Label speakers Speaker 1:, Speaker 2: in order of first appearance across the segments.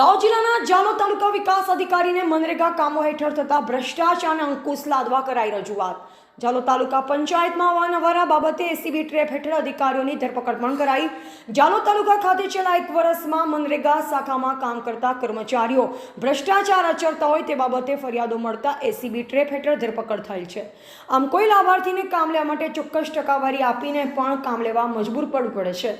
Speaker 1: દાહોદ જિલ્લાના જાલોદ તાલુકા વિકાસ અધિકારીને મનરેગા કામો હેઠળ થતા ભ્રષ્ટાચારને અંકુશ લાદવા કરાઈ રજૂઆત. જાલો તાલુકા પંચાયતમાં અવારનવારા બાબતે એસીબી ટ્રેપ હેઠળ અધિકારીઓની ધરપકડ પણ કરાઈ. જાલો તાલુકા ખાતે છેલ્લા એક વર્ષમાં મનરેગા શાખામાં કામ કરતા કર્મચારીઓ ભ્રષ્ટાચાર આચરતા હોય તે બાબતે ફરિયાદો મળતા એસીબી ટ્રેપ હેઠળ ધરપકડ થયેલ છે. આમ કોઈ લાભાર્થીને કામ લેવા માટે ચોક્કસ ટકાવારી આપીને પણ કામ લેવા મજબૂર પડવું પડે છે.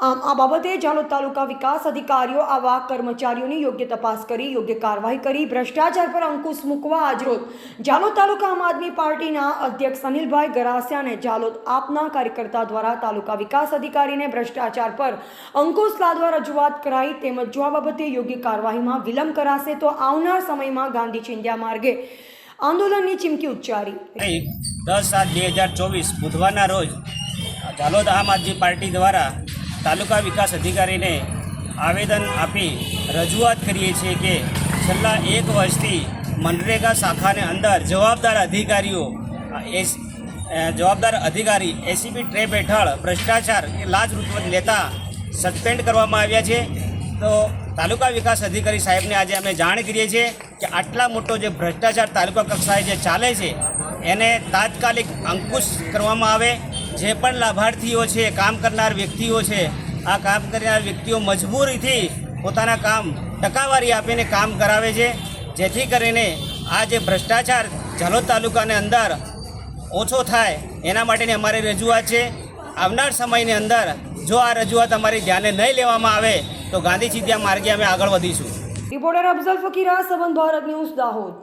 Speaker 1: આમ, આ બાબતે જાલોદ તાલુકા વિકાસ અધિકારીઓ, આવા કર્મચારીઓની યોગ્ય તપાસ કરી, યોગ્ય કાર્યવાહી કરી, ભ્રષ્ટાચાર પર અંકુશ મૂકવા આજરોજ જાલોદ તાલુકા આમ આદમી પાર્ટીના અધ્યક્ષ અનિલભાઈ ગરાસિયા અને જાલોદ આપના કાર્યકર્તા દ્વારા તાલુકા વિકાસ અધિકારીને ભ્રષ્ટાચાર પર અંકુશ લાદવા રજૂઆત કરાઈ, તેમજ જો આ બાબતે યોગ્ય કાર્યવાહીમાં વિલંબ કરાશે તો આવનાર સમયમાં ગાંધી ચિંધ્યા માર્ગે આંદોલનની ચીમકી ઉચ્ચારી.
Speaker 2: દસ સાત બે હજાર ચોવીસ બુધવારના રોજ જાલોદ આમ આદમી પાર્ટી દ્વારા તાલુકા વિકાસ અધિકારીને આવેદન આપી રજૂઆત કરીએ છીએ કે છેલ્લા એક વર્ષથી મનરેગા શાખાને અંદર જવાબદાર અધિકારીઓ, એસ જવાબદાર અધિકારી, એસીબી ટ્રેપ હેઠળ ભ્રષ્ટાચાર કે લાજ રૂશ્વત લેતા સસ્પેન્ડ કરવામાં આવ્યા છે. તો તાલુકા વિકાસ અધિકારી સાહેબને આજે અમે જાણ કરીએ છીએ કે આટલા મોટો જે ભ્રષ્ટાચાર તાલુકા કક્ષાએ જે ચાલે છે, એને તાત્કાલિક અંકુશ કરવામાં આવે. જે પણ લાભાર્થીઓ છે, કામ કરનાર વ્યક્તિઓ છે, આ કામ કરનાર વ્યક્તિઓ મજબૂરીથી પોતાના કામ ટકાવારી આપીને કામ કરાવે છે. જેથી કરીને આ જે ભ્રષ્ટાચાર ઝાલોદ તાલુકાની અંદર ઓછો થાય, એના માટેની અમારી રજૂઆત છે. આવનાર સમયની અંદર જો આ રજૂઆત અમારી ધ્યાને નહીં લેવામાં આવે, તો ગાંધી ત્યાં માર્ગે અમે આગળ વધીશું.
Speaker 1: રિપોર્ટર અફઝલ ફકીરા, સંબંધ ભારત ન્યૂઝ દાહોદ.